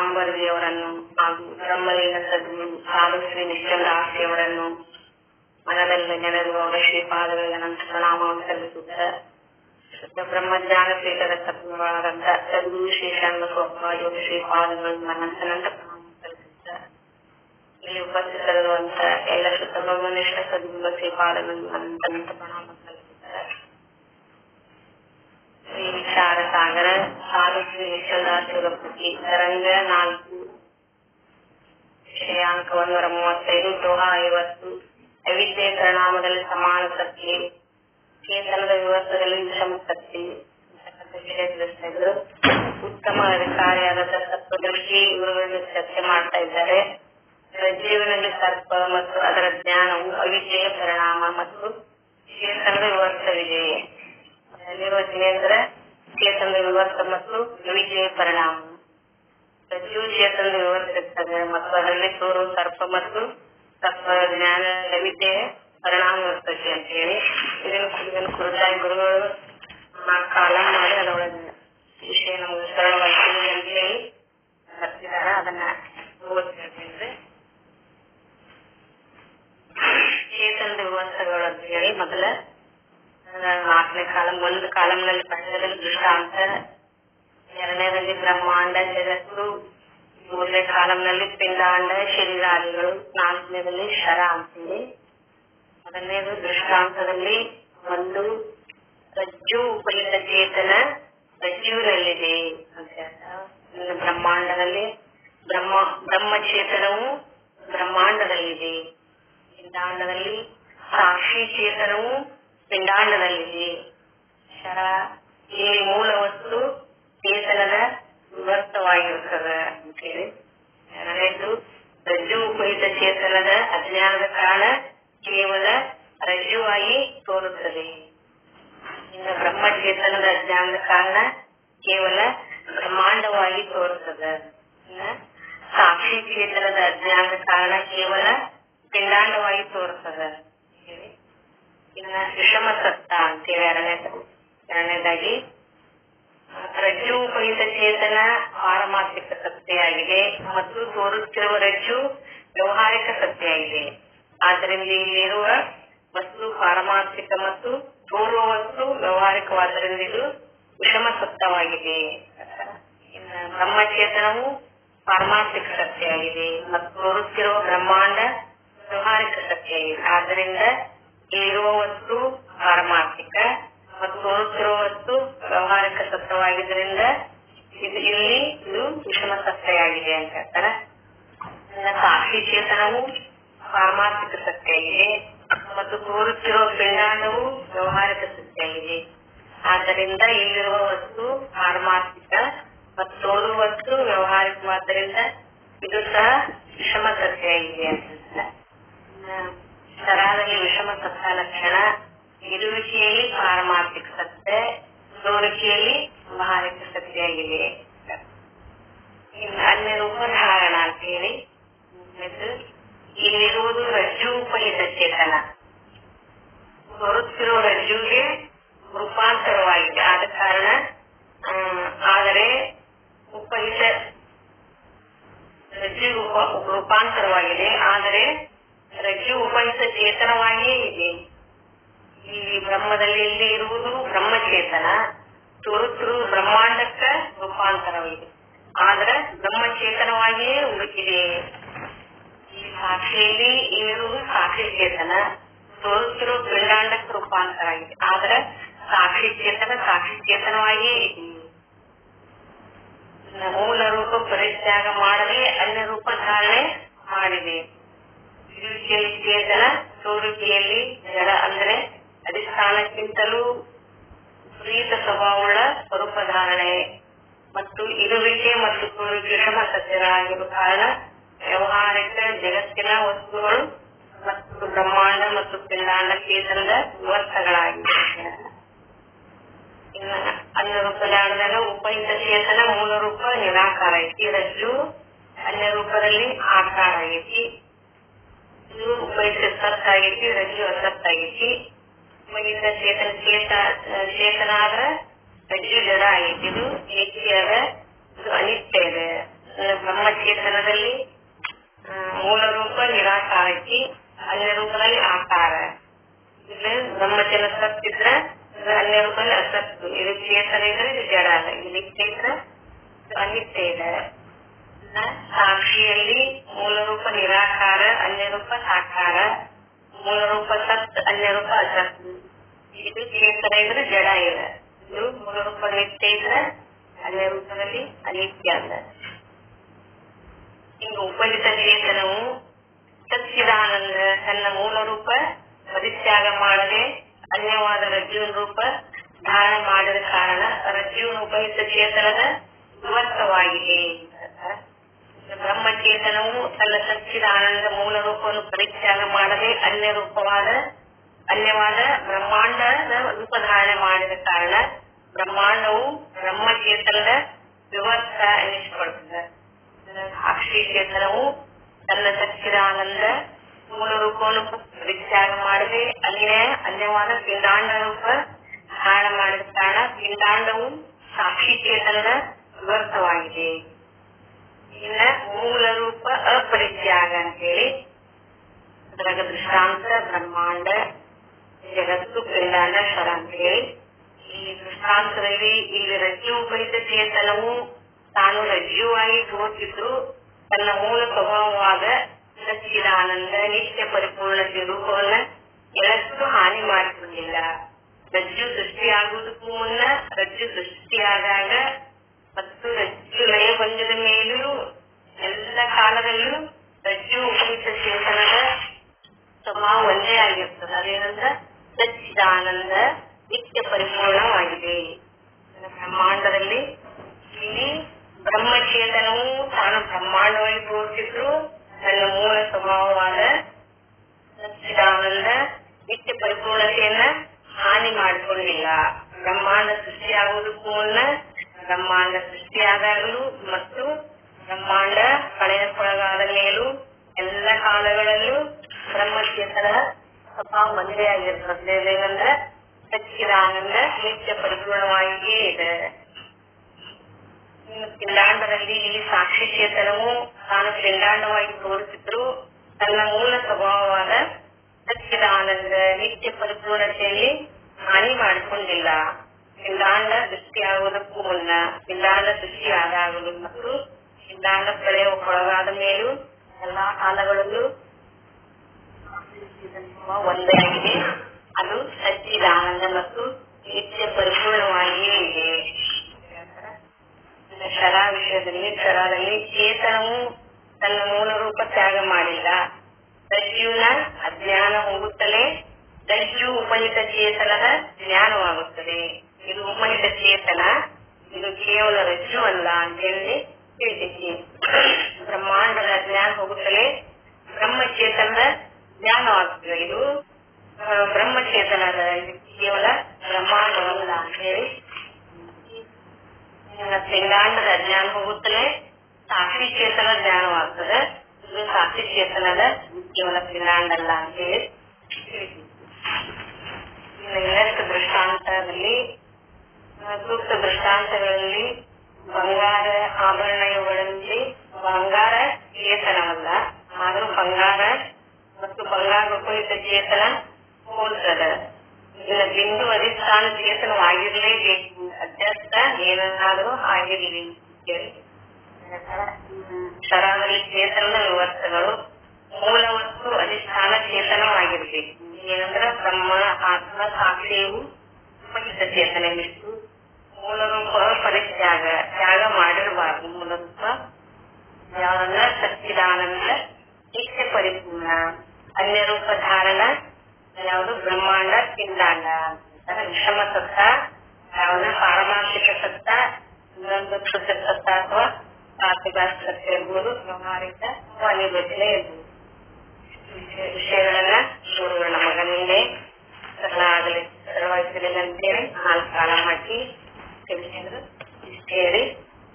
ಪಂಡಿತ್ ಪೀತಾಂಬರಜಿಯವರನ್ನು ಹಾಗೂ ಬ್ರಹ್ಮಲೀನ ಸದ್ಗುರು ಸಾಧು ಶ್ರೀ ನಿಶ್ಚಲದಾಸಿಯವರನ್ನು ಮನದಲ್ಲಿ ನೆನೆದು ಅವರ ಶ್ರೀಪಾದಗಳಿಗೆ ಅನಂತ ಪ್ರಣಾಮವನ್ನು ಸಲ್ಲಿಸುತ್ತ ಶುದ್ಧ ಬ್ರಹ್ಮಜ್ಞಾನ ಪೀಠದ ಸದ್ಗುರುಗಳಾದಂತ ಸದ್ಗುರು ಶ್ರೀ ಶರಣ ಸ್ವಪ್ಪಾಯೋಗ ಶ್ರೀಪಾದಗಳಿಗೆ ಅನಂತನಂತ ಪ್ರಣಾಮ ಸಲ್ಲಿಸುತ್ತ ಇಲ್ಲಿ ಉಪಸ್ಥಿತರಿರುವಂತ ಎಲ್ಲ ಶುದ್ಧ ಬ್ರಹ್ಮನಿಷ್ಠ ಸದ್ಗುರು ಶ್ರೀಪಾದಗಳಿಗೆ ಅನಂತನಂತ ಪ್ರಣಾಮ ನಿಶ್ಚಲದಾಸಿಯವರ ತರಂಗ ನಾಲ್ಕು ಶ್ರೇಯಾಂಕ ಒಂದೂರ ಮೂವತ್ತೈದು ದೋಹ ಐವತ್ತು ಪರಿಣಾಮದಲ್ಲಿ ಸಮಾನ ಸತ್ಯ ಕೇತನದ ವ್ಯವಸ್ಥೆಯಲ್ಲಿ ವಿಷಮ ಇದ್ರು ಉತ್ತಮ ಅಧಿಕಾರಿಯಾದ ತತ್ವದರ್ಶಿ ಗುರುಗಳಲ್ಲಿ ಚರ್ಚೆ ಮಾಡ್ತಾ ಇದ್ದಾರೆ ಜೀವನದಲ್ಲಿ ಸರ್ಪ ಮತ್ತು ಅದರ ಜ್ಞಾನವು ಅವಿಜಯ ಪರಿಣಾಮ ಮತ್ತು ಚೇತನದ ವಿಜಯ ನಿರ್ವಚನೆ ಅಂದ್ರೆ ಚೇತನದ ವಿವರ್ತ ಮತ್ತು ಅವಿದ್ಯೆಯ ಪರಿಣಾಮ. ರಜ್ಜು ಚೇತನದ ವಿವರ್ತಿರ್ತದೆ ಮತ್ತು ಅದರಲ್ಲಿ ತೋರು ಸರ್ಪ ಮತ್ತು ಸರ್ಪ ಜ್ಞಾನ ವಿದ್ಯೆ ಪರಿಣಾಮ ಇರ್ತದೆ ಅಂತ ಹೇಳಿ ಇದನ್ನು ಕುರಿತಾಗಿ ಗುರುಗಳು ಕಾಲ ಮಾಡಿ ಅದರೊಳಗೆ ವಿಷಯ ನಮಗೆ ಸರಳವಾಗಿ ಅಂತ ಹೇಳಿ ಬರ್ತಿದಾರ ಅದನ್ನ ಓದ್ತಿರ್ತೇನೆ ಚೇತನದ ವಿವರ್ತಗಳು ಅಂತ ಹೇಳಿ ಮೊದಲ ನಾಲ್ಕನೇ ಕಾಲಂ, ಒಂದು ಕಾಲಂನಲ್ಲಿ ಪಂಚದಲ್ಲಿ ದೃಷ್ಟಾಂತ. ಎರಡನೇದಲ್ಲಿ ಬ್ರಹ್ಮಾಂಡ ಜಗತ್ತು ಮೂರನೇ ಕಾಲಂನಲ್ಲಿ ಪಿಂಡಾಂಡ, ಶರೀರಾದಿಗಳು. ನಾಲ್ಕನೇದಲ್ಲಿ ಶರ ಅಂತಿದೆ ಮೊದಲನೇದು ದೃಷ್ಟಾಂತದಲ್ಲಿ ಒಂದು ರಜ್ಜು ಉಪಯುಕ್ತ ಚೇತನ ರಜ್ಜುವಿನಲ್ಲಿದೆ ಅಂತ ಬ್ರಹ್ಮಾಂಡದಲ್ಲಿ ಬ್ರಹ್ಮ ಬ್ರಹ್ಮಚೇತನವು ಬ್ರಹ್ಮಾಂಡದಲ್ಲಿದೆ. ಪಿಂಡಾಂಡದಲ್ಲಿ ಸಾಕ್ಷಿ ಚೇತನವು ಪಿಂಡಾಂಡದಲ್ಲಿದೆ ಶರ ಇಲ್ಲಿ ಮೂಲ ವಸ್ತು ಚೇತನದ ವಿವರ್ತವಾಗಿರುತ್ತದೆ ಅಂತೇಳಿ. ಎರಡನೇದು ರಜ್ಜು ಕುರಿತ ಚೇತನದ ಅಜ್ಞಾನದ ಕಾರಣ ಕೇವಲ ರಜ್ಜುವಾಗಿ ತೋರುತ್ತದೆ. ಇನ್ನು ಬ್ರಹ್ಮಚೇತನದ ಅಜ್ಞಾನದ ಕಾರಣ ಕೇವಲ ಬ್ರಹ್ಮಾಂಡವಾಗಿ ತೋರುತ್ತದೆ. ಸಾಕ್ಷಿ ಚೇತನದ ಅಜ್ಞಾನದ ಕಾರಣ ಕೇವಲ ಪಿಂಡಾಂಡವಾಗಿ ತೋರುತ್ತದೆ. ಇನ್ನ ವಿಷಮ ಸತ್ತ ಅಂತೇಳಿ ಎರಡನೇದು ಎರಡನೇದಾಗಿ? ರಜ್ಜು ಉಪಯುಕ್ತ ಚೇತನ ಪಾರಮಾರ್ಥಿಕ ಸತ್ತೆಯಾಗಿದೆ. ಮತ್ತು ತೋರುತ್ತಿರುವ ರಜ್ಜು ವ್ಯವಹಾರಿಕ ಸತ್ತೆಯಾಗಿದೆ. ಆದ್ದರಿಂದ ಇಲ್ಲಿರುವ ವಸ್ತು ಪಾರಮಾರ್ಥಿಕ ಮತ್ತು ತೋರುವ ವಸ್ತು ವ್ಯವಹಾರಿಕವಾದ್ದರಿಂದ ಇದು ವಿಷಮ ಸತ್ತವಾಗಿದೆ. ಬ್ರಹ್ಮ ಚೇತನವು ಪಾರಮಾರ್ಥಿಕ ಆಗಿದೆ ಮತ್ತು ತೋರುತ್ತಿರುವ ಬ್ರಹ್ಮಾಂಡ ವ್ಯವಹಾರಿಕ ಸತ್ಯವಾಗಿದೆ ಆದ್ದರಿಂದ ವಸ್ತು ಪಾರಮಾರ್ಥಿಕ ಮತ್ತು ವಸ್ತು ವ್ಯವಹಾರಿಕ ಸತ್ಯವಾಗಿದ್ದರಿಂದ ಇದು ಇಲ್ಲಿ ಇದು ವಿಷಮ ಸತ್ಯವಾಗಿದೆ ಅಂತ ಹೇಳ್ತಾರೆ ಸಾಕ್ಷಿ ಚೇತನವು ಪಾರಮಾರ್ಥಿಕ ಸತ್ಯಾಗಿದೆ ಮತ್ತು ತೋರುತ್ತಿರುವ ಪಿಂಡಾಂಡವು ವ್ಯವಹಾರಿಕ ಸತ್ಯಾಗಿದೆ ಆದ್ದರಿಂದ ಇಲ್ಲಿರುವ ವಸ್ತು ಪಾರಮಾರ್ಥಿಕ ಮತ್ತು ತೋರುವ ವಸ್ತು ವ್ಯವಹಾರಿಕವಾದ್ದರಿಂದ ಇದು ಸಹ ವಿಷಮ ಸತ್ಯಾಗಿದೆ ಅಂತ ಸರಾದಲ್ಲಿ ವಿಷಮ ಸತ್ಯ ಲಕ್ಷಣ ಇರುವಿಕೆಯಲ್ಲಿ ಪಾರಮಾರ್ಥಿಕ ಸತ್ಯ ತೋರಿಕೆಯಲ್ಲಿ ವ್ಯವಹಾರಿಕ ಸತ್ಯಾಗಿದೆ ಇನ್ನು ಅನ್ಯ ರೂಪಧಾರಣ ಅಂತ ಹೇಳಿ ಇಲ್ಲಿರುವುದು ರಜ್ಜು ಉಪಹಿತ ಚೇತನ ಬರುತ್ತಿರುವ ರಜ್ಜುಗೆ ರೂಪಾಂತರವಾಗಿದೆ. ಆದ ಕಾರಣ ಆದರೆ ಉಪಹಿತ ರಜ್ಜು ರೂಪ ರೂಪಾಂತರವಾಗಿದೆ. ಆದರೆ ರಜ್ಜು ಉಪಯುಕ್ತ ಚೇತನವಾಗಿಯೇ ಇದೆ. ಈ ಬ್ರಹ್ಮದಲ್ಲಿ ಇಲ್ಲಿ ಇರುವುದು ಬ್ರಹ್ಮಚೇತನ. ತೋರುತ್ತಿರುವ ಬ್ರಹ್ಮಾಂಡಕ್ಕ ರೂಪಾಂತರವಿದೆ. ಆದ್ರೆ ಬ್ರಹ್ಮಚೇತನವಾಗಿಯೇ ಉಳಿದಿದೆ. ಈ ಸಾಕ್ಷಿಯಲ್ಲಿ ಇರುವುದು ಸಾಕ್ಷಿ ಚೇತನ ತೋರುತ್ತಿರುವ ಪಿಂಡಾಂಡಕ್ಕೆ ರೂಪಾಂತರ ಆಗಿದೆ ಆದ್ರೆ ಸಾಕ್ಷಿ ಚೇತನ ಸಾಕ್ಷಿ ಚೇತನವಾಗಿಯೇ ಇದೆ ಮೂಲ ರೂಪ ಪರಿತ್ಯಾಗ ಮಾಡದೆ ಅನ್ಯ ರೂಪ ಧಾರಣೆ ಮಾಡಿದೆ ಇರುವಿಕೆಯಲ್ಲಿ ಜನ ತೋರಿಕೆಯಲ್ಲಿ ಜನ ಅಂದ್ರೆ ಅಧಿಷ್ಠಾನಕ್ಕಿಂತಲೂ ಪ್ರೀತ ಸ್ವಭಾವವುಳ್ಳ ಸ್ವರೂಪ ಧಾರಣೆ. ಮತ್ತು ಇರುವಿಕೆ ಮತ್ತು ತೋರಿಕೆ ಸತ್ಯಗಳಾಗಿರುವ ಕಾರಣ ವ್ಯವಹಾರಿಕ ಜಗತ್ತಿನ ವಸ್ತುಗಳು ಮತ್ತು ಬ್ರಹ್ಮಾಂಡ ಮತ್ತು ಪಿಂಡಾಂಡ ಕೇಂದ್ರದ ವಿವರ್ತಗಳಾಗಿವೆ ಇನ್ನು ಅನ್ಯ ಉಪಯುಕ್ತ ಚೇತನ ಮೂಲ ರೂಪ ನಿರಾಕಾರ ಐತಿ. ರಜ್ಜು ಅನ್ಯ ರೂಪದಲ್ಲಿ ಆಕಾರ ಆಗೈತಿ ಇದು ಆಗೈತಿ ಸತ್ತಾಗೈತಿ ರಜ್ಜು ಅಸತ್ತಾಗೈತಿ ಉಪಯುಕ್ತ ಚೇತನ ಚೇತ ಚೇತನ ಆದ್ರ ರಜ್ಜು ಜಡ ಆಗೈತಿ ಇದು ಏಕಿ ಅದ ಇದು. ಅನಿತ್ಯ ಇದೆ ಬ್ರಹ್ಮ ಚೇತನದಲ್ಲಿ ಮೂಲ ರೂಪ ನಿರಾಕಾರ ಐತಿ ಅನ್ಯ ರೂಪದಲ್ಲಿ ಆಕಾರ. ಇಲ್ಲಿ ನಮ್ಮ ಸತ್ ಇದ್ರೆ ಇದು ಅನ್ಯ ರೂಪದಲ್ಲಿ ಅಸತ್ತು. ಇದು ಚೇತನ ಇದ್ರೆ ಇದು ಜಡ ಅಲ್ಲ. ಇದು ನಿತ್ಯ ಇದ್ರೆ ಅನಿತ್ಯ ಇದೆ. ಸಾಕ್ಷಿಯಲ್ಲಿ ಮೂಲ ರೂಪ ನಿರಾಕಾರ ಅನ್ಯ ರೂಪ ಸಾಕಾರ ಮೂಲ ರೂಪ ಸತ್ ಅನ್ಯ ರೂಪ ಅಸತ್. ಇದು ಚೇತನ ಇದ್ರೆ ಜಡ ಇದೆ. ಇದು ಮೂಲ ರೂಪ ನಿತ್ಯ ಇದ್ರೆ ಅನ್ಯ ರೂಪದಲ್ಲಿ ಅನಿತ್ಯ ಅಲ್ಲ ಇನ್ನು ಉಪಜಿತ ಚೇತನವು ಸಚ್ಚಿದಾನಂದ, ತನ್ನ ಮೂಲ ರೂಪ ಪರಿತ್ಯಾಗ ಮಾಡದೆ ಅನ್ಯವಾದ ರಜ್ಜುವಿನ ರೂಪ ಧಾರಣ ಮಾಡಿದ ಕಾರಣ ರಜ್ಜುವಿನ ಉಪಯುಕ್ತ ಚೇತನದ ವಿವರ್ತವಾಗಿದೆ ಬ್ರಹ್ಮಚೇತನವು ತನ್ನ ಸಚ್ಚಿದಾನಂದ ಮೂಲ ರೂಪವನ್ನು ಪರಿತ್ಯಾಗ ಮಾಡದೆ ಅನ್ಯ ರೂಪವಾದ, ಅನ್ಯವಾದ ಬ್ರಹ್ಮಾಂಡದ ರೂಪ ಧಾರಣೆ ಮಾಡಿದ ಕಾರಣ ಬ್ರಹ್ಮಾಂಡವು ಬ್ರಹ್ಮಚೇತನದ ವಿವರ್ತ ಎನಿಸಿಕೊಳ್ಳುತ್ತದೆ. ಸಾಕ್ಷಿ ಚೇತನವು ತನ್ನ ಸಚ್ಚಿದಾನಂದ ಮೂಲ ರೂಪವನ್ನು ಪರಿತ್ಯಾಗ ಮಾಡದೆ ಅನ್ಯ, ಅನ್ಯವಾದ ಪಿಂಡಾಂಡ ರೂಪ ಧಾರಣ ಮಾಡಿದ ಕಾರಣ ಪಿಂಡಾಂಡವು ಸಾಕ್ಷಿ ಚೇತನದ ವಿವರ್ತವಾಗಿದೆ ಇನ್ನ ಮೂಲ ರೂಪ ಅಪರಿತ್ಯಾಗ ಅಂತೇಳಿ ಅದ್ರಾಗ ದೃಷ್ಟಾಂತ, ಬ್ರಹ್ಮಾಂಡ, ಜಗತ್ತು, ಕಲ್ಯಾಣ, ಶರ ಅಂತೇಳಿ. ಈ ದೃಷ್ಟಾಂತದಲ್ಲಿ ಇಲ್ಲಿ ರಜ್ಜು ಉಪಯುಕ್ತ ಚೇತನವು ತಾನು ರಜ್ಜುವಾಗಿ ತೋರ್ತಿದ್ರು ತನ್ನ ಮೂಲ ಸ್ವಭಾವವಾದ ಸಚ್ಚಿದಾನಂದ ನಿತ್ಯ ಪರಿಪೂರ್ಣತೆ ರೂಪವನ್ನ ಎಳಷ್ಟು ಹಾನಿ ಮಾಡಿಕೊಂಡಿಲ್ಲ. ರಜ್ಜು ಸೃಷ್ಟಿಯಾಗುವುದಕ್ಕೂ ಮುನ್ನ ರಜ್ಜು ಸೃಷ್ಟಿಯಾದಾಗ ಮತ್ತು ರಜ್ಜು ಲಯ ಬಂದಿದ ಮೇಲೂ ಎಲ್ಲ ಕಾಲದಲ್ಲೂ ರಜ್ಜು ಉಪಯುಕ್ತ ಚೇತನದ ಸಮ ಒಂದೇ ಆಗಿರ್ತದೆ. ಅದೇನಂದ್ರ ಸಚ್ಚಿದಾನಂದ ನಿತ್ಯ ಪರಿಪೂರ್ಣವಾಗಿದೆ. ಬ್ರಹ್ಮಾಂಡದಲ್ಲಿ ಇಲ್ಲಿ ಬ್ರಹ್ಮಚೇತನವು ತಾನು ಬ್ರಹ್ಮಾಂಡವಾಗಿ ತೋರಿಸಿದ್ರು ತನ್ನ ಮೂಲ ಸ್ವಭಾವವಾದ ಸಚ್ಚಿದಾನಂದ ನಿತ್ಯ ಪರಿಪೂರ್ಣತೆಯನ್ನ ಹಾನಿ ಮಾಡಿಕೊಂಡಿಲ್ಲ. ಬ್ರಹ್ಮಾಂಡ ಸೃಷ್ಟಿಯಾಗುವುದಕ್ಕೂ ಮುನ್ನ ಬ್ರಹ್ಮಾಂಡ ಸೃಷ್ಟಿಯಾದಾಗಲೂ ಮತ್ತು ಬ್ರಹ್ಮಾಂಡ ಕಳೆಯಕ್ಕೊಳಗಾದ ಮೇಲೂ ಎಲ್ಲ ಕಾಲಗಳಲ್ಲೂ ಬ್ರಹ್ಮಚೇತನ ಸ್ವಭಾವ ಒಂದೇ ಆಗಿರ್ತದೆ ಏನಂದ್ರೆ ಸಚ್ಚಿದಾನಂದ ನಿತ್ಯ ಪರಿಪೂರ್ಣವಾಗಿಯೇ ಇದೆ. ಪಿಂಡಾಂಡದಲ್ಲಿ ಇಲ್ಲಿ ಸಾಕ್ಷಿ ಚೇತನವು ತಾನು ಪಿಂಡಾಂಡವಾಗಿ ತೋರಿಸಿದ್ರು ತನ್ನ ಮೂಲ ಸ್ವಭಾವವಾದ ಸಚ್ಚಿದಾನಂದ ನಿತ್ಯ ಪರಿಪೂರ್ಣತೆಯಲ್ಲಿ ಹಾನಿ ಮಾಡಿಕೊಂಡಿಲ್ಲ. ಪಿಂಡಾಂಡ ಸೃಷ್ಟಿಯಾಗುವುದಕ್ಕೂ ಮುನ್ನ ಪಿಂಡಾಂಡ ಸೃಷ್ಟಿಯಾದಾಗಲೂ ಮತ್ತು ಪಿಂಡಾಂಡ ಒಳಗಾದ ಮೇಲೂ ಎಲ್ಲಾ ಕಾಲಗಳಲ್ಲೂ ಒಂದೇ ಆಗಿದೆ ಅದು ಸಚ್ಚಿದಾನಂದ ಮತ್ತು ನಿತ್ಯ ಪರಿಪೂರ್ಣವಾಗಿಯೇ ಇದೆ ಶರ ವಿಷಯದಲ್ಲಿ ಚೇತನವು ತನ್ನ ಮೂಲ ರೂಪ ತ್ಯಾಗ ಮಾಡಿಲ್ಲ ರಜ್ಜುವಿನ ಅಜ್ಞಾನ ಹೋಗುತ್ತಲೇ ಸಜ್ಜು ಉಪನಿತ ಚೇತನದ ಜ್ಞಾನವಾಗುತ್ತದೆ ಇದು ಉಪಹಿತ ಚೇತನ ಇದು ಕೇವಲ ರಜ್ಜು ಅಲ್ಲ ಅಂತ ಹೇಳಿ ತಿಳಿಸಿದ್ವಿ ಬ್ರಹ್ಮಾಂಡದ ಜ್ಞಾನ ಹೋಗುತ್ತಲೇ ಬ್ರಹ್ಮಚೇತನದ ಜ್ಞಾನವಾಗುತ್ತದೆ. ಇದು ಬ್ರಹ್ಮಚೇತನದ ಕೇವಲ ಬ್ರಹ್ಮಾಂಡವಲ್ಲ ಅಂತ ಹೇಳಿ ಪಿಂಡಾಂಡದ ಜ್ಞಾನ ಹೋಗುತ್ತಲೇ ಸಾಕ್ಷಿ ಚೇತನ ಜ್ಞಾನವಾಗ್ತದೆ. ಇದು ಸಾಕ್ಷಿ ಚೇತನದ ಕೇವಲ ಪಿಂಡಾಂಡ ಅಲ್ಲ ಅಂತ ಹೇಳಿ ತಿಳಿಸಿದ್ವಿ. ದೃಷ್ಟಾಂತದಲ್ಲಿ ಸೂಕ್ತ ದೃಷ್ಟಾಂತಗಳಲ್ಲಿ ಬಂಗಾರ ಆಭರಣ ಇವುಗಳಲ್ಲಿ ಬಂಗಾರ ಚೇತನವಲ್ಲ ಆದರೂ ಬಂಗಾರ ಮತ್ತು ಬಂಗಾರ ಕುರಿತ ಚೇತನ ಹೋಲ್ತದ ಇನ್ನು ಬಿಂದು ಅಧಿಷ್ಠಾನ ಚೇತನವಾಗಿರ್ಲೇಬೇಕು ಅಧ್ಯಸ್ಥ ಏನನ್ನಾದರೂ ಆಗಿರ್ಲಿ. ಶರಾವಳಿ ಚೇತನದ ವಿವರ್ತಗಳು ಮೂಲ ವಸ್ತು ಅಧಿಷ್ಠಾನ ಚೇತನವಾಗಿರ್ಬೇಕು ಏನಂದ್ರ ಬ್ರಹ್ಮ, ಆತ್ಮ, ಸಾಕ್ಷಿಯು ಚೇತನ ಬಿಟ್ಟು ಮೂಲ ರೂಪ ಪರಿತ್ಯಾಗ ತ್ಯಾಗ ಮಾಡಿರಬಾರದು ಮೂಲರೂಪ ಯಾವಂದ್ರ ಸಚ್ಚಿದಾನಂದ ನಿತ್ಯ ಪರಿಪೂರ್ಣ. ಅನ್ಯ ರೂಪ ಧಾರಣ ಯಾವುದು ಬ್ರಹ್ಮಾಂಡ ಪಿಂಡಾಂಡ. ವಿಷಮ ಸತ್ತ, ಯಾವುದು ಪಾರಮಾರ್ಥಿಕ ಸತ್ತ, ಇನ್ನೊಂದು ಕ್ಷುದ್ರ ಸತ್ತ ಅಥವಾ ತಾತ್ವಿಕ ಸತ್ತ ಇರ್ಬೋದು, ವ್ಯವಹಾರಿಕ ಅನಿರ್ವಚನೆ ಇರ್ಬೋದು. ವಿಷಯ- ವಿಷಯಗಳನ್ನ ನೋಡುವ ನಮ್ಮ ಮುಂದೆ ಸರಳ ಆಗಲಿ ಸರಳವಾಗಿರಲಿಲ್ಲ ಅಂತೇಳಿ ನಾಲ್ಕು ಕಾಲ ಹಾಕಿ. terceiro, ಇಷ್ಟೇರಿ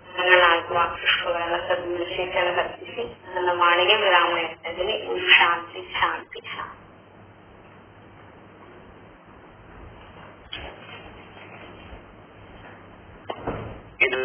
ನನ್ನ ನಾಲ್ಕು ವಾಕ್ಪುಷ್ಪಗಳನ್ನು ಸದ್ಮಶೇಖರ ಕಲ್ಪಿಸಿ ನನ್ನ ಮಾಣಿಗೆ ವಿರಾಮ ಇಡ್ತಾ ಇದ್ದೀನಿ ಶಾಂತಿ ಶಾಂತಿ ಶಾಂತಿ ಇದು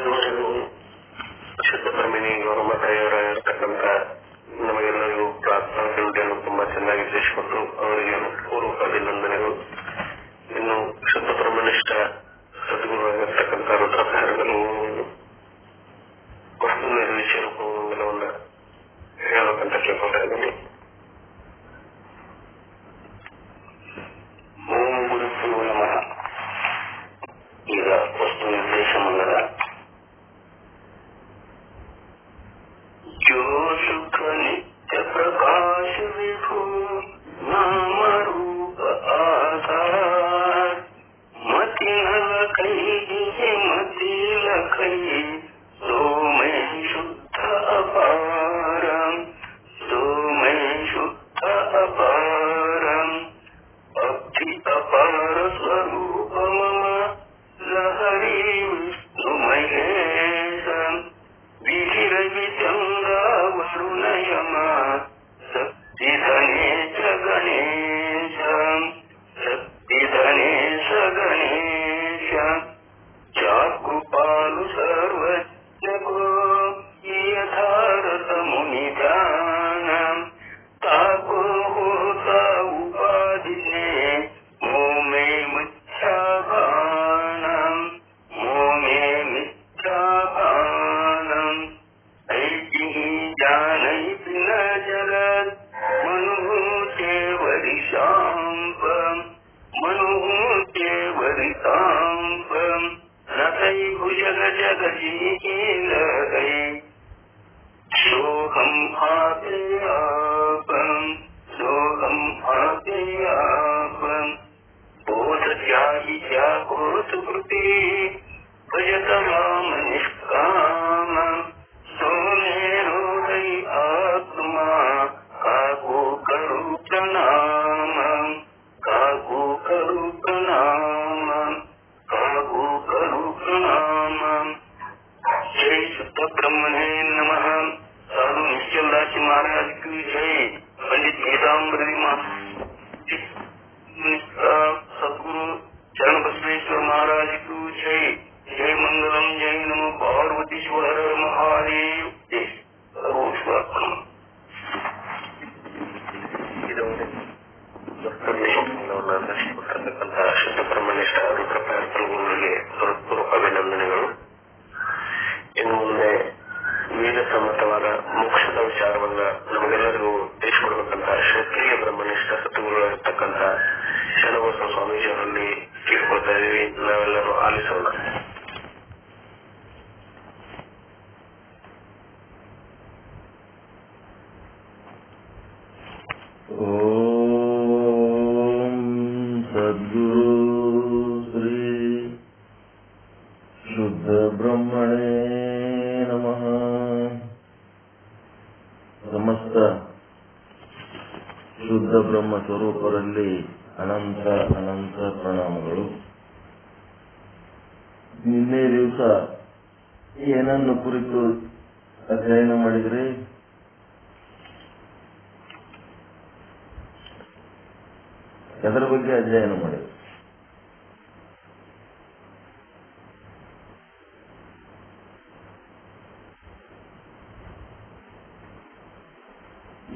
ಅದರ ಬಗ್ಗೆ ಅಧ್ಯಯನ ಮಾಡಿ.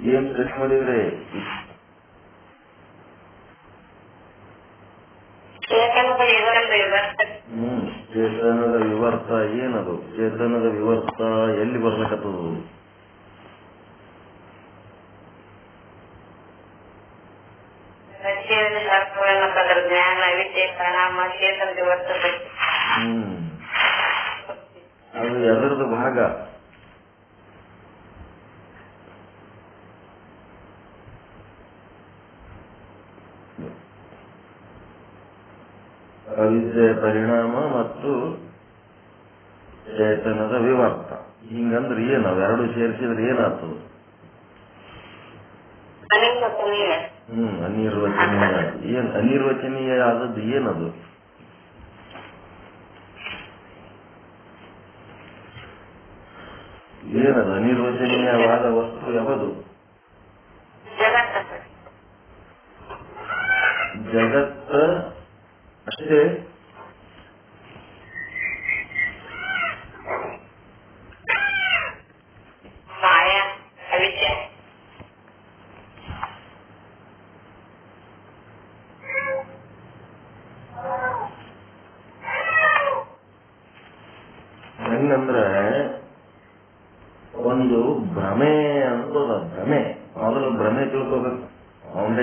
ಏನ್ ಸೆಟ್ ಮಾಡಿದ್ರೆ? ಹ್ಮ್ ಚೇತನದ ವಿವರ್ತ ಏನದು? ಚೇತನದ ವಿವರ್ತ ಎಲ್ಲಿ ಬರ್ಬೇಕತ್ತದು ಪರಿಣಾಮ ಮತ್ತು ಚೇತನದ ವಿವರ್ತ ಹಿಂಗಂದ್ರೆ ಏನು ಎರಡು ಸೇರಿಸಿದ್ರೆ ಏನಾಗ್ತದೆ ಹ್ಮ್ ಅನಿರ್ವಚನೀಯ ಏನ್ ಅನಿರ್ವಚನೀಯ ಆದದ್ದು ಏನದು ಏನದು ಅನಿರ್ವಚನೀಯವಾದ ವಸ್ತು ಯಾವುದು ಜಗತ್ತ ಅಷ್ಟೇ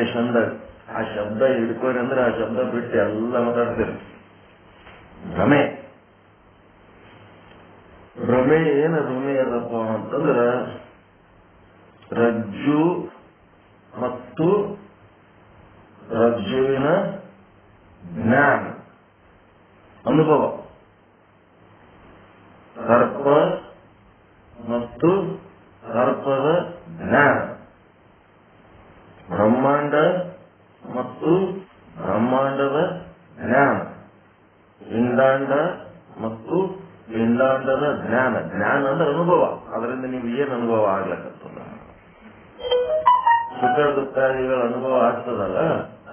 ಫೌಂಡೇಶನ್ದಾಗ ಆ ಶಬ್ದ ಹಿಡ್ಕೋರಿ ಅಂದ್ರೆ ಆ ಶಬ್ದ ಬಿಟ್ಟು ಎಲ್ಲ ಮಾತಾಡ್ತೀರಿ ಭ್ರಮೆ ಭ್ರಮೆ ಏನು ಭ್ರಮೆ ಅದಪ್ಪ ಅಂತಂದ್ರ ರಜ್ಜು ಮತ್ತು ರಜ್ಜುವಿನ ಜ್ಞಾನ, ಅನುಭವ. ಸರ್ಪ ಮತ್ತು ಸರ್ಪದ ಜ್ಞಾನ. ಬ್ರಹ್ಮಾಂಡ ಮತ್ತು ಬ್ರಹ್ಮಾಂಡದ ಜ್ಞಾನ. ಪಿಂಡಾಂಡ ಮತ್ತು ಪಿಂಡಾಂಡದ ಜ್ಞಾನ. ಜ್ಞಾನ ಅಂದ್ರೆ ಅನುಭವ. ಅದರಿಂದ ನೀವು ಏನ್ ಅನುಭವ ಆಗ್ಲಕ್ಕತ್ತದ ಸುಖ ದುಃಖಾದಿಗಳ ಅನುಭವ ಆಗ್ತದಲ್ಲ?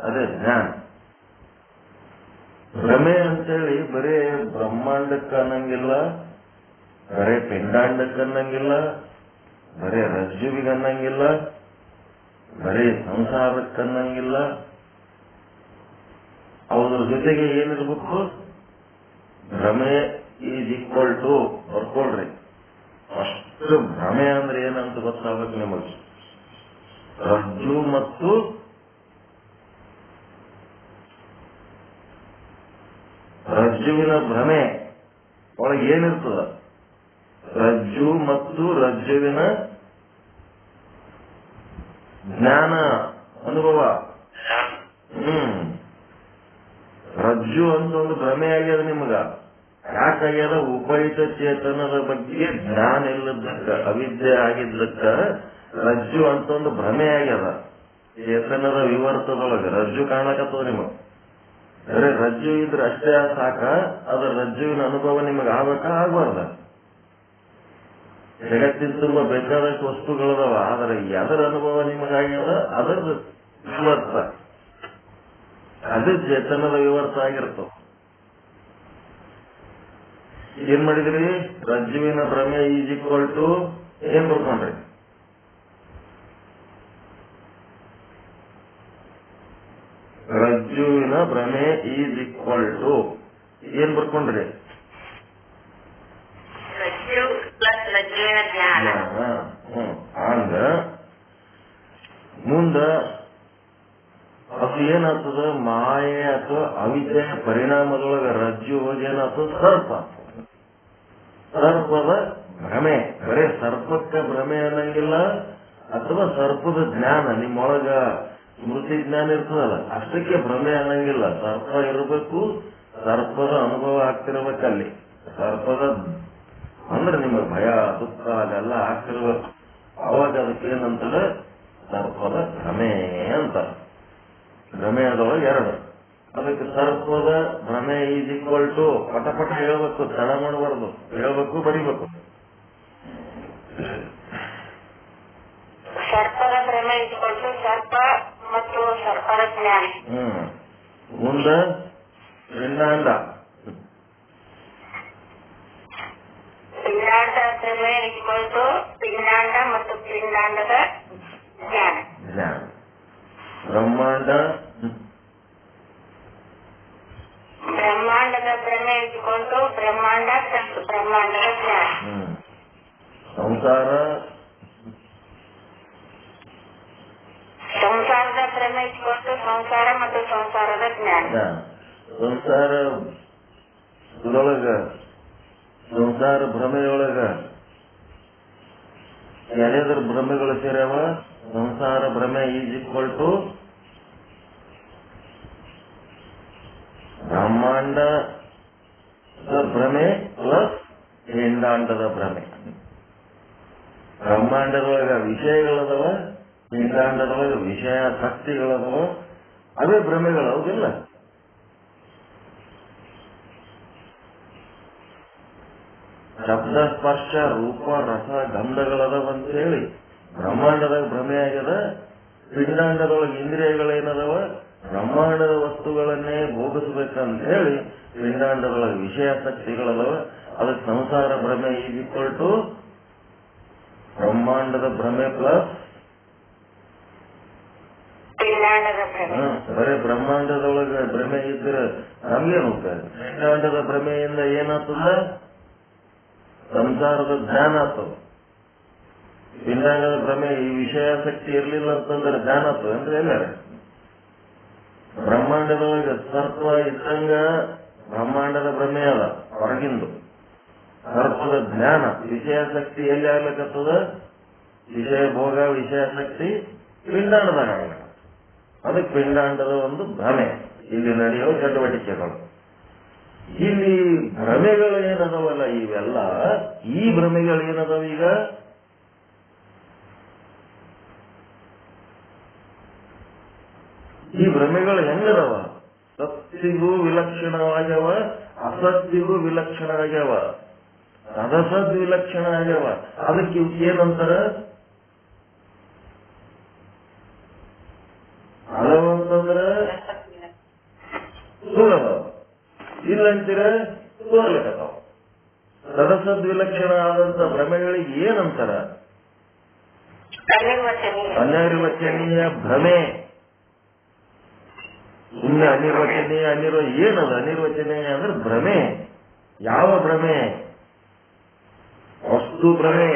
ಅದೇ ಜ್ಞಾನ. ಭ್ರಮೆ ಅಂತೇಳಿ ಬರೇ ಬ್ರಹ್ಮಾಂಡಕ್ಕೆ ಅನ್ನಂಗಿಲ್ಲ ಬರೇ ಪಿಂಡಾಂಡಕ್ಕೆ ಅನ್ನಂಗಿಲ್ಲ ಬರೇ ರಜ್ಜುವಿಗೆ ಅನ್ನಂಗಿಲ್ಲ ಬರೀ ಸಂಸಾರಕ್ಕೆ ಅನ್ನಂಗಿಲ್ಲ ಅವರ ಜೊತೆಗೆ ಏನಿರ್ಬೇಕು? ಭ್ರಮೆ ಈಸ್ ಈಕ್ವಲ್ ಟು ಬರ್ಕೊಳ್ರಿ ಅಷ್ಟು ಭ್ರಮೆ ಅಂದ್ರೆ ಏನಂತ ಗೊತ್ತಾಗಬೇಕು ನಿಮಗೆ? ರಜ್ಜು ಮತ್ತು ರಜ್ಜುವಿನ ಭ್ರಮೆ ಒಳಗೆ ಏನಿರ್ತದ? ರಜ್ಜು ಮತ್ತು ರಜ್ಜುವಿನ ಜ್ಞಾನ, ಅನುಭವ. ಹ್ಮ್. ರಜ್ಜು ಅಂತ ಒಂದು ಭ್ರಮೆ ಆಗ್ಯದ ನಿಮಗ. ಯಾಕಾಗ್ಯದ? ಉಪಯುಕ್ತ ಚೇತನದ ಬಗ್ಗೆ ಜ್ಞಾನ ಇಲ್ಲದಕ್ಕ ಅವಿದ್ಯೆ ಆಗಿದ್ದಕ್ಕ ರಜ್ಜು ಅಂತ ಒಂದು ಭ್ರಮೆ ಆಗ್ಯದ. ಚೇತನದ ವಿವರ್ತದೊಳಗ ರಜ್ಜು ಕಾಣಕತ್ತದ ನಿಮ್ ಬರೀ ರಜ್ಜು ಇದ್ರೆ ಅಷ್ಟೇ ಸಾಕ ಅದ್ರ ರಜ್ಜುವಿನ ಅನುಭವ ನಿಮಗೆ ಆಗ್ಬೇಕಾ? ಆಗ್ಬಾರ್ದ. ಜಗತ್ತಿನ ಬೇಕಾದಷ್ಟು ವಸ್ತುಗಳದಾವ, ಆದರೆ ಅದರ ಅನುಭವ ನಿಮಗಾಗ್ಯದ ಅದರ ವಿವರ್ತ ಅದು ಚೇತನದ ವಿವರ್ತ ಆಗಿರ್ತವ ಏನ್ ಮಾಡಿದ್ರಿ? ರಜ್ಜುವಿನ ಭ್ರಮೆ ಈಸ್ ಈಕ್ವಲ್ ಟು ಏನ್ ಬರ್ಕೊಂಡ್ರಿ ರಜ್ಜುವಿನ ಭ್ರಮೆ ಈಸ್ ಈಕ್ವಲ್ ಟು ಏನ್ ಬರ್ಕೊಂಡ್ರಿ ರಜ್ಜು ಪ್ಲಸ್ ರಜ್ಜುವಿನ ಜ್ಞಾನ ಹ್ಮ್ ಹಂಗ ಮುಂದ ಅದು ಏನಾಗ್ತದ? ಮಾಯೆ ಅಥವಾ ಅವಿದ್ಯೆ ಪರಿಣಾಮದೊಳಗ ರಜ್ಜು ಹೋಗಿ ಏನಾಗ್ತದ? ಸರ್ಪ. ಸರ್ಪದ ಭ್ರಮೆ. ಬರೇ ಸರ್ಪಕ್ಕ ಭ್ರಮೆ ಅನ್ನಂಗಿಲ್ಲ ಅಥವಾ ಸರ್ಪದ ಜ್ಞಾನ. ನಿಮ್ಮೊಳಗ ಸ್ಮೃತಿ ಜ್ಞಾನ ಇರ್ತದಲ್ಲ, ಅಷ್ಟಕ್ಕೆ ಭ್ರಮೆ ಅನ್ನಂಗಿಲ್ಲ. ಸರ್ಪ ಇರಬೇಕು, ಸರ್ಪದ ಅನುಭವ ಆಗ್ತಿರ್ಬೇಕಲ್ಲಿ ಸರ್ಪದ ಅಂದ್ರೆ ನಿಮಗೆ ಭಯ, ದುಃಖ ಅದೆಲ್ಲ ಆಗ್ತಿರ್ಬೇಕು. ಅವಾಗ ಅದಕ್ಕೆ ಏನಂತಾರೆ ಸರ್ಪದ ಭ್ರಮೆ ಅಂತ. ಭ್ರಮೆ ಅದೊಳಗೆ ಎರಡು. ಅದಕ್ಕೆ ಸರ್ಪದ ಭ್ರಮೆ ಈಸ್ ಈಕ್ವಲ್ ಟು ಪಟ ಪಟ ಹೇಳ್ಬೇಕು ತಡ ಮಾಡಬಾರ್ದು. ಹೇಳ್ಬೇಕು ಬರಿಬೇಕು. ಸರ್ಪದ ಭ್ರಮೆ ಸರ್ಪ ಮತ್ತು ಸರ್ಪದ ಜ್ಞಾನ. ಹ್ಮ್. ಮುಂದ ಪಿಂಡಾಂಡ ಪಿಂಡಾಂಡ ಭ್ರಮೆ ಇಟ್ಕೊಂಡು ಪಿಂಡಾಂಡ ಮತ್ತು ಪಿಂಡಾಂಡದ ಜ್ಞಾನ ಜ್ಞಾನ ಬ್ರಹ್ಮಾಂಡ ಬ್ರಹ್ಮಾಂಡದ ಭ್ರಮೆ ಇಟ್ಕೊಂಡು ಬ್ರಹ್ಮಾಂಡ ಪ್ಲಸ್ ಬ್ರಹ್ಮಾಂಡದ ಜ್ಞಾನ ಹ್ಮ್ ಸಂಸಾರ ಸಂಸಾರದ ಭ್ರಮೆ ಇಟ್ಕೊಂಡು ಸಂಸಾರ ಮತ್ತು ಸಂಸಾರದ ಜ್ಞಾನ ಜ್ಞಾನ ಸಂಸಾರ ಇದರೊಳಗ ಸಂಸಾರ ಭ್ರಮೆಯೊಳಗ ಯಾರ್ಯಾದ್ರ ಭ್ರಮೆಗಳು ಸೇರ್ಯಾವ ಸಂಸಾರ ಭ್ರಮೆ ಈಸ್ ಈಕ್ವಲ್ ಟು ಬ್ರಹ್ಮಾಂಡ ಭ್ರಮೆ ಪ್ಲಸ್ ಪಿಂಡಾಂಡದ ಭ್ರಮೆ. ಬ್ರಹ್ಮಾಂಡದೊಳಗ ವಿಷಯಗಳದವ, ಪಿಂಡಾಂಡದೊಳಗ ವಿಷಯ ಶಕ್ತಿಗಳದವ, ಅವೇ ಭ್ರಮೆಗಳು, ಹೌದಿಲ್ಲ? ಶಬ್ದ, ಸ್ಪರ್ಶ, ರೂಪ, ರಸ ಗಂಧಗಳದವಂತ ಹೇಳಿ ಬ್ರಹ್ಮಾಂಡದಾಗ ಭ್ರಮೆ ಆಗ್ಯದ ಪಿಂಡಾಂಡದೊಳಗೆ ಇಂದ್ರಿಯಗಳೇನದವ ಬ್ರಹ್ಮಾಂಡದ ವಸ್ತುಗಳನ್ನೇ ಭೋಗಿಸಬೇಕಂತ ಹೇಳಿ ಪಿಂಡಾಂಡದೊಳಗೆ ವಿಷಯಾಸಕ್ತಿಗಳದವ ಅದಕ್ಕೆ ಸಂಸಾರ ಭ್ರಮೆ ಈಕ್ವಲ್ ಟು ಬ್ರಹ್ಮಾಂಡದ ಭ್ರಮೆ ಪ್ಲಸ್ ಬರೀ ಬ್ರಹ್ಮಾಂಡದೊಳಗೆ ಭ್ರಮೆ ಇದ್ರೆ ನಮ್ಗೇನು ಉಪಯೋಗ? ಪಿಂಡಾಂಡದ ಭ್ರಮೆಯಿಂದ ಏನಾಗ್ತದ? ಸಂಸಾರದ ಧ್ಯಾನ ಆಗ್ತದೆ. ಪಿಂಡಾಂಗದ ಭ್ರಮೆ, ಈ ವಿಷಯಾಸಕ್ತಿ ಇರಲಿಲ್ಲ ಅಂತಂದ್ರೆ ಜ್ಞಾನ ಅಂದ್ರೆ ಎಲ್ಲಾರ. ಬ್ರಹ್ಮಾಂಡದೊಳಗೆ ಸರ್ಪ ಇದ್ದಂಗ ಬ್ರಹ್ಮಾಂಡದ ಭ್ರಮೆ ಅದ, ಹೊರಗಿಂದು. ಸರ್ಪದ ಜ್ಞಾನ ವಿಷಯಾಸಕ್ತಿ ಎಲ್ಲಿ ಆಗ್ಲಿಕ್ಕತ್ತದ ವಿಷಯ ಭೋಗ ವಿಷಯಾಸಕ್ತಿ ಪಿಂಡಾಂಡದಾಗ ಆಗ್ಲಿಕ್ಕೆ ಅದಕ್ಕೆ ಪಿಂಡಾಂಡದ ಒಂದು ಭ್ರಮೆ. ಇಲ್ಲಿ ನಡೆಯೋ ಚಟುವಟಿಕೆಗಳು. ಇಲ್ಲಿ ಭ್ರಮೆಗಳು ಏನದವಲ್ಲ ಇವೆಲ್ಲ ಈ ಭ್ರಮೆಗಳು ಏನದವ ಈಗ ಈ ಭ್ರಮೆಗಳು ಹೆಂಗದವ? ಸತ್ತಿಗೂ ವಿಲಕ್ಷಣವಾಗ್ಯವ ಅಸತ್ತಿಗೂ ವಿಲಕ್ಷಣ ಆಗ್ಯಾವ ಸದಸದ್ ವಿಲಕ್ಷಣ ಆಗ್ಯವ ಅದಕ್ಕೆ ಏನಂತಾರ ಅಳವಂತಂದ್ರ ಸುಲಭ ಇಲ್ಲಂತೀರ ತೋರ್ಲಿಕ್ಕತ್ತಾವ ಸದಸದ್ ವಿಲಕ್ಷಣ ಆದಂತ ಭ್ರಮೆಗಳಿಗೆ ಏನಂತಾರ? ಅನಿರ್ವಚನೀಯ ಭ್ರಮೆ. ಅನಿರ್ವಚನೀಯ ಅನಿರ್ವ, ಏನದು? ಅನಿರ್ವಚನೆ ಅಂದ್ರೆ ಭ್ರಮೆ. ಯಾವ ಭ್ರಮೆ? ವಸ್ತು ಭ್ರಮೆ.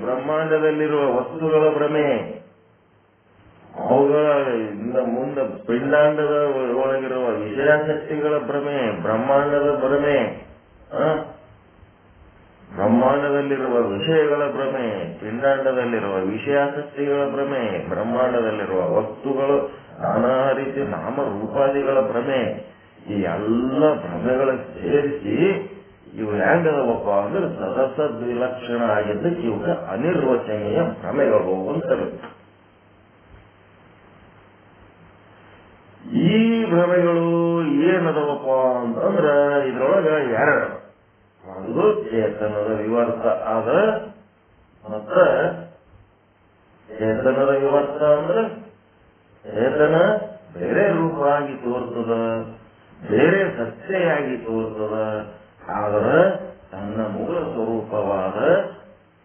ಬ್ರಹ್ಮಾಂಡದಲ್ಲಿರುವ ವಸ್ತುಗಳ ಭ್ರಮೆ. ಅವುಗಳ ಮುಂದೆ ಪಿಂಡಾಂಡದ ಒಳಗಿರುವ ವಿಷಯಾಸಕ್ತಿಗಳ ಭ್ರಮೆ, ಬ್ರಹ್ಮಾಂಡದ ಭ್ರಮೆ? ಬ್ರಹ್ಮಾಂಡದಲ್ಲಿರುವ ವಿಷಯಗಳ ಭ್ರಮೆ, ಪಿಂಡಾಂಡದಲ್ಲಿರುವ ವಿಷಯಾಸಕ್ತಿಗಳ ಭ್ರಮೆ, ಬ್ರಹ್ಮಾಂಡದಲ್ಲಿರುವ ವಸ್ತುಗಳು ನಾನಾ ರೀತಿ ನಾಮ ರೂಪಾದಿಗಳ ಭ್ರಮೆ, ಈ ಎಲ್ಲ ಭ್ರಮೆಗಳ ಸೇರಿಸಿ ಇವು ಹೆಂಗದವಪ್ಪ ಅಂದ್ರೆ ಸದಸದ್ ವಿಲಕ್ಷಣ ಆಗಿದ್ದಕ್ಕೆ ಇವಾಗ ಅನಿರ್ವಚನೀಯ ಭ್ರಮೆಗಳು ಅಂತ ಈ ಭ್ರಮೆಗಳು ಏನದವಪ್ಪ ಅಂತಂದ್ರ ಇದ್ರೊಳಗ ಎರಡು. ಒಂದು ಚೇತನದ ವಿವರ್ತ ಆದ ಮತ್ತ ಚೇತನದ ವಿವರ್ತ ಅಂದ್ರೆ ಚೇತನ ಬೇರೆ ರೂಪವಾಗಿ ತೋರ್ತದ, ಬೇರೆ ಸತ್ತೆಯಾಗಿ ತೋರ್ತದ, ಆದರೆ ತನ್ನ ಮೂಲ ಸ್ವರೂಪವಾದ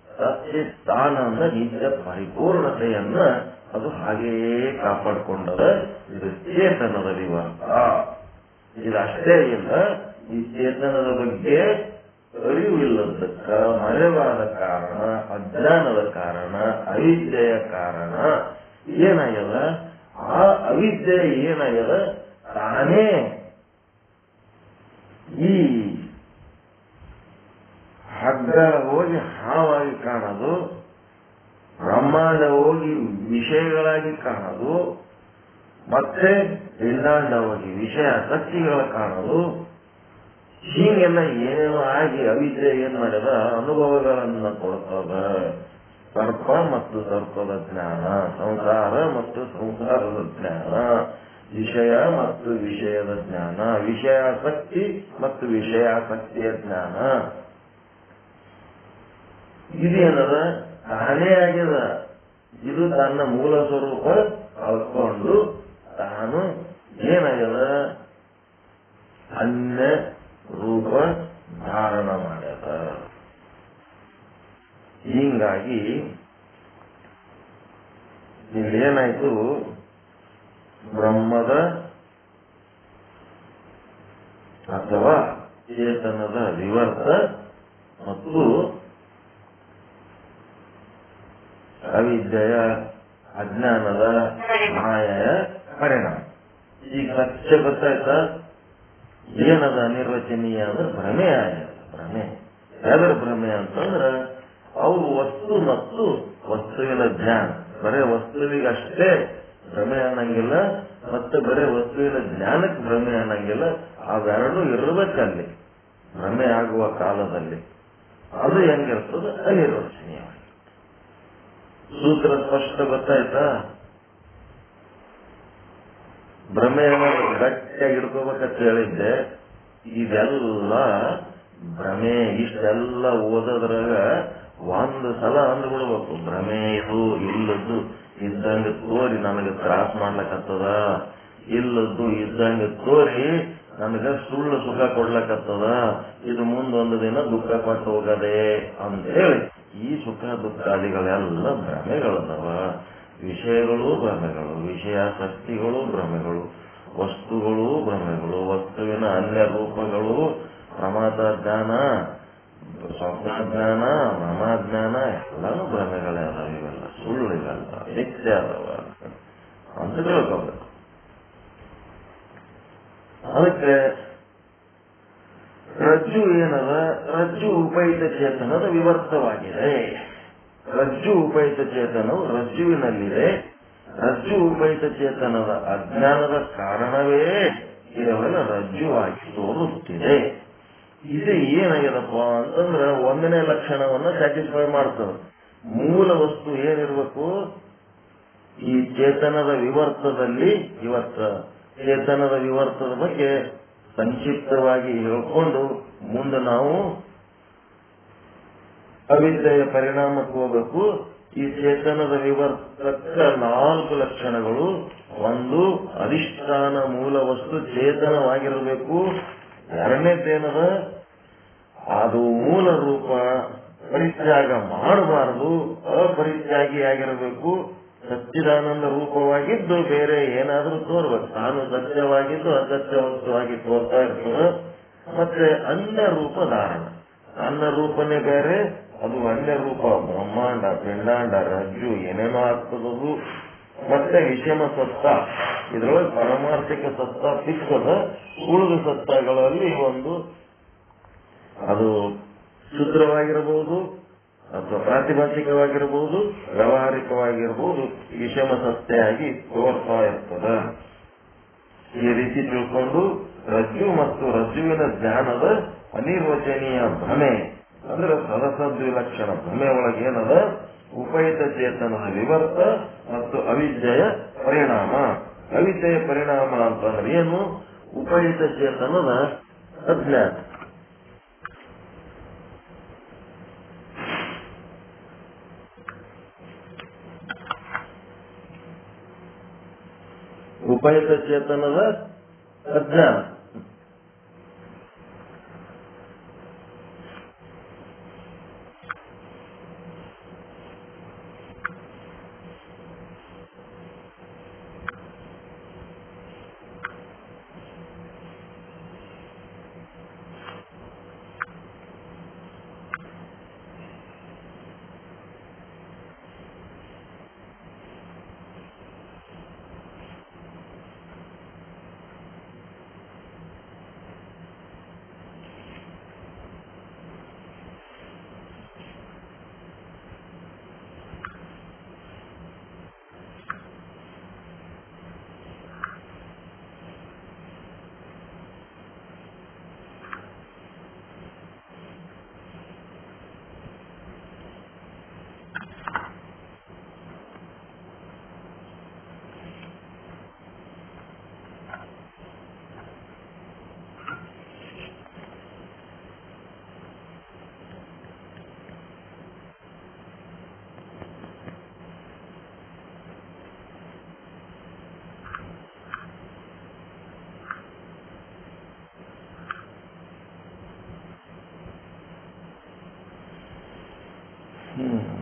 ಸತ್ಯ ಸ್ಥಾನ ಅಂದ್ರೆ ನಿತ್ಯ ಪರಿಪೂರ್ಣತೆಯನ್ನ ಅದು ಹಾಗೆಯೇ ಕಾಪಾಡಿಕೊಂಡದ ಇದು ಚೇತನದ ವಿವರ್ತ ಇದಷ್ಟೇ ಇಲ್ಲ ಈ ಚೇತನದ ಬಗ್ಗೆ ಅರಿವಿಲ್ಲದಕ್ಕ ಮರೆವಾದ ಕಾರಣ, ಅಜ್ಞಾನದ ಕಾರಣ, ಅವಿದ್ಯೆಯ ಕಾರಣ, ಏನಾಗ್ಯದ? ಆ ಅವಿದ್ಯೆ ಏನಾಗ್ಯದ? ತಾನೇ ಈ ಹಗ್ಗ ಹೋಗಿ ಹಾವಾಗಿ ಕಾಣೋದು, ಬ್ರಹ್ಮಾಂಡ ಹೋಗಿ ವಿಷಯಗಳಾಗಿ ಕಾಣೋದು, ಮತ್ತೆ ಪಿಂಡಾಂಡ ಹೋಗಿ ವಿಷಯ ಶಕ್ತಿಗಳ ಕಾಣೋದು, ಹೀಗೆಲ್ಲ ಏನೇನೋ ಆಗಿ ಅವಿದ್ಯೆ ಏನ್ ಮಾಡ್ಯದ? ಅನುಭವಗಳನ್ನ ಕೊಡ್ತದ. ಸರ್ಪ ಮತ್ತು ಸರ್ಪದ ಜ್ಞಾನ ಸಂಸಾರ ಮತ್ತು ಸಂಸಾರದ ಜ್ಞಾನ ವಿಷಯ ಮತ್ತು ವಿಷಯದ ಜ್ಞಾನ, ವಿಷಯಾಸಕ್ತಿ ಮತ್ತು ವಿಷಯಾಸಕ್ತಿಯ ಜ್ಞಾನ. ಇದೇನದ ತಾನೇ ಆಗ್ಯದ. ಇದು ತನ್ನ ಮೂಲ ಸ್ವರೂಪ ಕಳ್ಕೊಂಡು ತಾನು ಏನಾಗ್ಯದ? ಅನ್ಯ ರೂಪ ಧಾರಣ ಮಾಡ್ಯದ. ಹೀಗಾಗಿ ಇಲ್ಲೇನಾಯ್ತು ಬ್ರಹ್ಮದ ಅಥವಾ ಚೇತನದ ವಿವರ್ತ ಮತ್ತು ಅವಿದ್ಯೆಯ ಅಜ್ಞಾನದ ಮಾಯೆಯ ಪರಿಣಾಮ. ಈಗ ಲಕ್ಷ್ಯ ಗೊತ್ತಾಯ್ತಾ ಏನದ ಅನಿರ್ವಚನೀಯ ಅಂದ್ರೆ ಭ್ರಮೆ ಆಗ್ಯದ ಭ್ರಮೆ. ಯಾವ್ದ್ರ ಭ್ರಮೆ ಅಂತಂದ್ರ ಅವು ವಸ್ತು ಮತ್ತು ವಸ್ತುವಿನ ಜ್ಞಾನ. ಬರೇ ವಸ್ತುವಿಗಷ್ಟೇ ಭ್ರಮೆ ಅನ್ನಂಗಿಲ್ಲ, ಮತ್ತೆ ಬರೇ ವಸ್ತುವಿನ ಜ್ಞಾನಕ್ಕೆ ಭ್ರಮೆ ಅನ್ನಂಗಿಲ್ಲ. ಅವೆರಡು ಇರಬೇಕಲ್ಲಿ, ಭ್ರಮೆ ಆಗುವ ಕಾಲದಲ್ಲಿ. ಅದು ಹೆಂಗಿರ್ತದ ಅನಿರ್ವಚನೀಯವಾಗಿ ಸೂತ್ರ ಸ್ಪಷ್ಟ ಗೊತ್ತಾಯ್ತಾ? ಭ್ರಮೆಯನ್ನು ಗಟ್ಟಿಯಾಗಿ ಇಡ್ಕೋಬೇಕಂತ ಹೇಳಿದ್ದೆ. ಇದೆಲ್ಲ ಭ್ರಮೆ, ಇಷ್ಟೆಲ್ಲ ಓದೋದ್ರಾಗ ಒಂದು ಸಲ ಅಂದ್ಬಿಡ್ಬೇಕು ಭ್ರಮೆ ಇದು ಇಲ್ಲದ್ದು ಇದ್ದಂಗ ತೋರಿ ನನಗೆ ತ್ರಾಸ ಮಾಡ್ಲಕತ್ತದ. ಇಲ್ಲದ್ದು ಇದ್ದಂಗ ತೋರಿ ನನಗ ಸುಳ್ಳು ಸುಖ ಕೊಡ್ಲಕತ್ತದ. ಇದು ಮುಂದೊಂದು ದಿನ ದುಃಖ ಕೊಟ್ಟು ಹೋಗದೆ ಅಂತ ಈ ಸುಖ ದುಃಖಾದಿಗಳೆಲ್ಲ ಭ್ರಮೆಗಳದವ. ವಿಷಯಗಳು ಭ್ರಮೆಗಳು, ವಿಷಯಾಸಕ್ತಿಗಳು ಭ್ರಮೆಗಳು, ವಸ್ತುಗಳು ಭ್ರಮೆಗಳು, ವಸ್ತುವಿನ ಅನ್ಯ ರೂಪಗಳು ಪ್ರಮಾದ ಜ್ಞಾನ ಸ್ವಪ್ನಜ್ಞಾನ ಮಮಾಜ್ಞಾನ ಎಲ್ಲಾನು ಭ್ರಮೆಗಳೇ ಅದಾವ ಇವೆಲ್ಲ ಸುಳ್ಳು ಇವೆಲ್ಲ ನಿತ್ಯ ಅದಾವ. ಅಂತ ತಿಳ್ಕೊಬೇಕು. ಅದಕ್ಕೆ ರಜ್ಜು ಏನದ? ರಜ್ಜು ಉಪಯುಕ್ತ ಚೇತನದ ವಿವರ್ತವಾಗಿದೆ. ರಜ್ಜು ಉಪಯುಕ್ತ ಚೇತನವು ರಜ್ಜುವಿನಲ್ಲಿದೆ. ರಜ್ಜು ಉಪಯುಕ್ತ ಚೇತನದ ಅಜ್ಞಾನದ ಕಾರಣವೇ ಕೇವಲ ರಜ್ಜುವಾಗಿ ತೋರುತ್ತಿದೆ ಇದು ಏನಾಗ್ಯದಪ್ಪ ಅಂತಂದ್ರೆ ಒಂದನೇ ಲಕ್ಷಣವನ್ನ ಸ್ಯಾಟಿಸ್ಫೈ ಮಾಡ್ತದೆ. ಮೂಲ ವಸ್ತು ಏನಿರ್ಬೇಕು? ಈ ಚೇತನದ ವಿವರ್ತದಲ್ಲಿ ಇವತ್ತ. ಚೇತನದ ವಿವರ್ತದ ಬಗ್ಗೆ ಸಂಕ್ಷಿಪ್ತವಾಗಿ ಹೇಳ್ಕೊಂಡು ಮುಂದೆ ನಾವು ಅವಿದ್ಯೆಯ ಪರಿಣಾಮಕ್ಕೆ ಹೋಗಬೇಕು. ಈ ಚೇತನದ ವಿವರ್ತಕ್ಕ ನಾಲ್ಕು ಲಕ್ಷಣಗಳು. ಒಂದು, ಅಧಿಷ್ಠಾನ ಮೂಲ ವಸ್ತು ಚೇತನವಾಗಿರಬೇಕು. ಎರಡನೇದೇನದ ಅದು ಮೂಲ ರೂಪ ಪರಿತ್ಯಾಗ ಮಾಡಬಾರದು ಅಪರಿತ್ಯಾಗಿಯಾಗಿರಬೇಕು ಸಚ್ಚಿದಾನಂದ ರೂಪವಾಗಿದ್ದು ಬೇರೆ ಏನಾದರೂ ತೋರ್ಬೇಕು. ತಾನು ಸತ್ಯವಾಗಿದ್ದು ಅಸತ್ಯ ವಸ್ತುವಾಗಿ ತೋರ್ತಾ ಇರ್ತದೆ. ಮತ್ತೆ ಅನ್ನ ರೂಪ ಧಾರಣ. ಅನ್ನ ರೂಪನೇ ಬೇರೆ, ಅದು ಅನ್ಯ ರೂಪ. ಬ್ರಹ್ಮಾಂಡ, ಪಿಂಡಾಂಡ, ರಜ್ಜು ಏನೇನೋ ಆಗ್ತದದು. ಮತ್ತೆ ವಿಷಮ ಸತ್ತ. ಇದರೊಳಗೆ ಪರಮಾರ್ಥಿಕ ಸತ್ತ ಸಿಕ್ಕದ ಉಳಿದ ಸತ್ತಗಳಲ್ಲಿ ಒಂದು. ಅದು ಶುದ್ರವಾಗಿರಬಹುದು, ಅಥವಾ ಪ್ರಾತಿಭಾಷಿಕವಾಗಿರಬಹುದು, ವ್ಯವಹಾರಿಕವಾಗಿರಬಹುದು, ವಿಷಮ ಸತ್ತೆಯಾಗಿ ತೋರ್ತಾ ಇರ್ತದ. ಈ ರೀತಿ ತಿಳ್ಕೊಂಡು ರಜ್ಜು ಮತ್ತು ರಜ್ಜುವಿನ ಜ್ಞಾನದ ಅನಿರ್ವಚನೀಯ ಭ್ರಮೆ, ಅಂದ್ರೆ ಸದಸದ್ವಿಲಕ್ಷಣ ಭ್ರಮೆ ಒಳಗೇನದ? ಉಪಯುತ ಚೇತನದ ವಿವರ್ತ ಮತ್ತು ಅವಿದ್ಯೆಯ ಪರಿಣಾಮ ಅವಿದ್ಯೆಯ ಪರಿಣಾಮ ಅಂತಂದ್ರೆ ಏನು ಉಪಯುತ ಚೇತನದ ಅಜ್ಞಾನ ಉಪಯುತ ಚೇತನದ ಅಜ್ಞಾನ ಹ್ಮ್